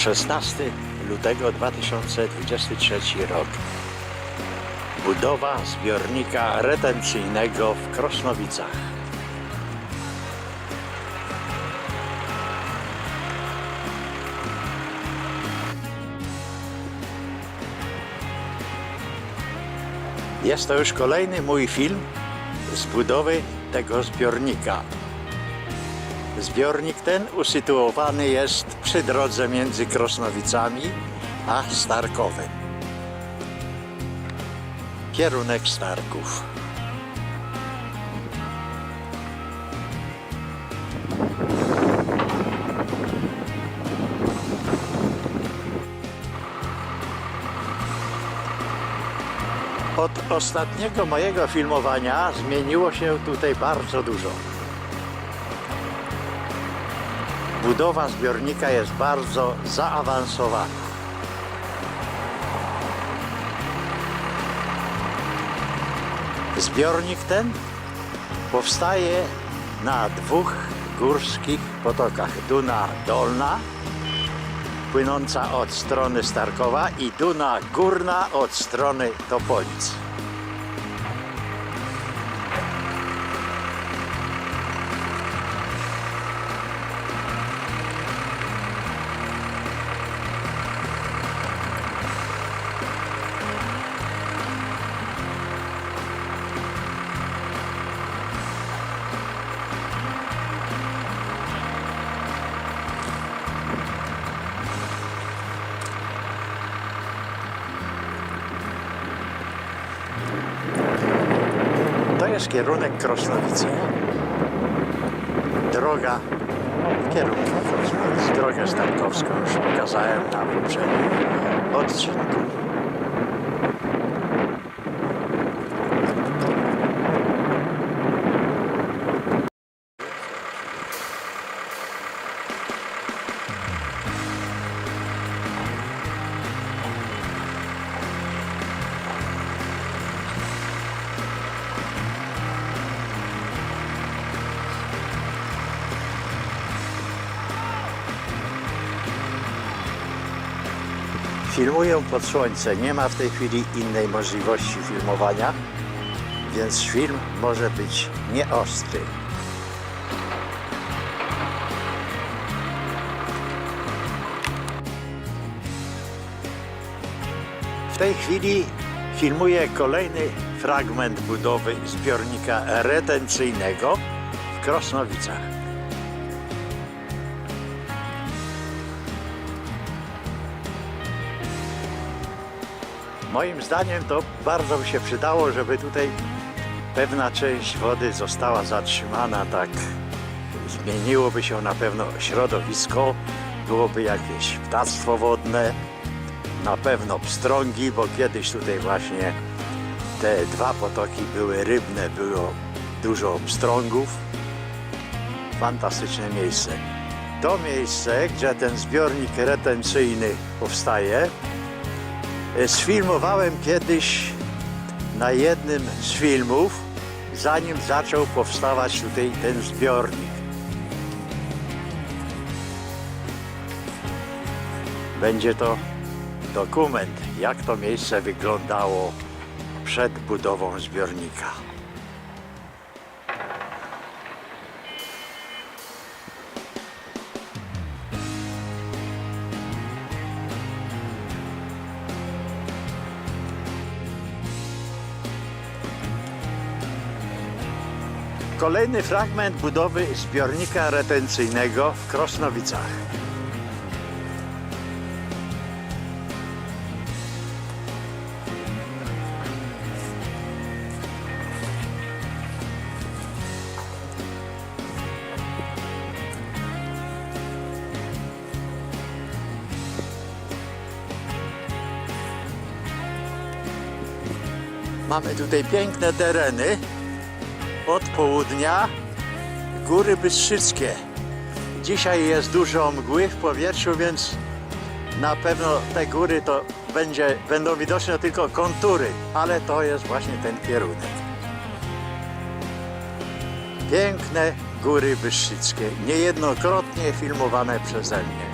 16 lutego 2023 rok. Budowa zbiornika retencyjnego w Krosnowicach. Jest to już kolejny mój film z budowy tego zbiornika. Zbiornik ten usytuowany jest przy drodze między Krosnowicami a Starkowem. Kierunek Starków. Od ostatniego mojego filmowania zmieniło się tutaj bardzo dużo. Budowa zbiornika jest bardzo zaawansowana. Zbiornik ten powstaje na dwóch górskich potokach. Duna Dolna, płynąca od strony Starkowa i Duna Górna od strony Topolic. Jest kierunek Krosnowice. Droga w kierunku Krosnowic. Drogę Starkowską już pokazałem na poprzednim odcinku. Filmuję pod słońce. Nie ma w tej chwili innej możliwości filmowania, więc film może być nieostry. W tej chwili filmuję kolejny fragment budowy zbiornika retencyjnego w Krosnowicach. Moim zdaniem to bardzo by się przydało, żeby tutaj pewna część wody została zatrzymana, tak zmieniłoby się na pewno środowisko, byłoby jakieś ptactwo wodne, na pewno pstrągi, bo kiedyś tutaj właśnie te dwa potoki były rybne, było dużo pstrągów. Fantastyczne miejsce. To miejsce, gdzie ten zbiornik retencyjny powstaje, Sfilmowałem kiedyś na jednym z filmów, zanim zaczął powstawać tutaj ten zbiornik. Będzie to dokument, jak to miejsce wyglądało przed budową zbiornika. Kolejny fragment budowy zbiornika retencyjnego w Krosnowicach. Mamy tutaj piękne tereny od południa Góry Bystrzyckie. Dzisiaj jest dużo mgły w powietrzu, więc na pewno te góry to będzie, będą widoczne tylko kontury, ale to jest właśnie ten kierunek. Piękne Góry Bystrzyckie, niejednokrotnie filmowane przeze mnie.